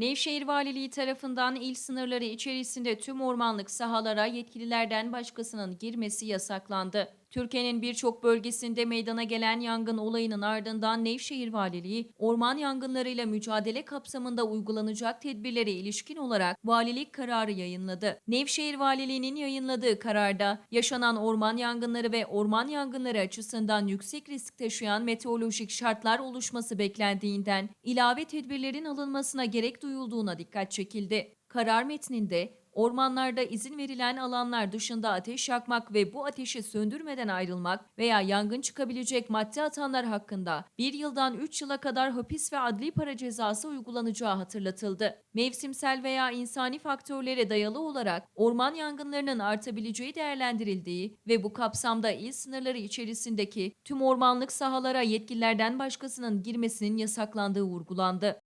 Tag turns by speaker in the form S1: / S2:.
S1: Nevşehir Valiliği tarafından il sınırları içerisinde tüm ormanlık sahalara yetkililerden başkasının girmesi yasaklandı. Türkiye'nin birçok bölgesinde meydana gelen yangın olayının ardından Nevşehir Valiliği, orman yangınlarıyla mücadele kapsamında uygulanacak tedbirlere ilişkin olarak valilik kararı yayınladı. Nevşehir Valiliği'nin yayınladığı kararda yaşanan orman yangınları ve orman yangınları açısından yüksek risk taşıyan meteorolojik şartlar oluşması beklendiğinden ilave tedbirlerin alınmasına gerek duyulduğuna dikkat çekildi. Karar metninde ormanlarda izin verilen alanlar dışında ateş yakmak ve bu ateşi söndürmeden ayrılmak veya yangın çıkabilecek madde atanlar hakkında 1 yıldan 3 yıla kadar hapis ve adli para cezası uygulanacağı hatırlatıldı. Mevsimsel veya insani faktörlere dayalı olarak orman yangınlarının artabileceği değerlendirildiği ve bu kapsamda il sınırları içerisindeki tüm ormanlık sahalara yetkililerden başkasının girmesinin yasaklandığı vurgulandı.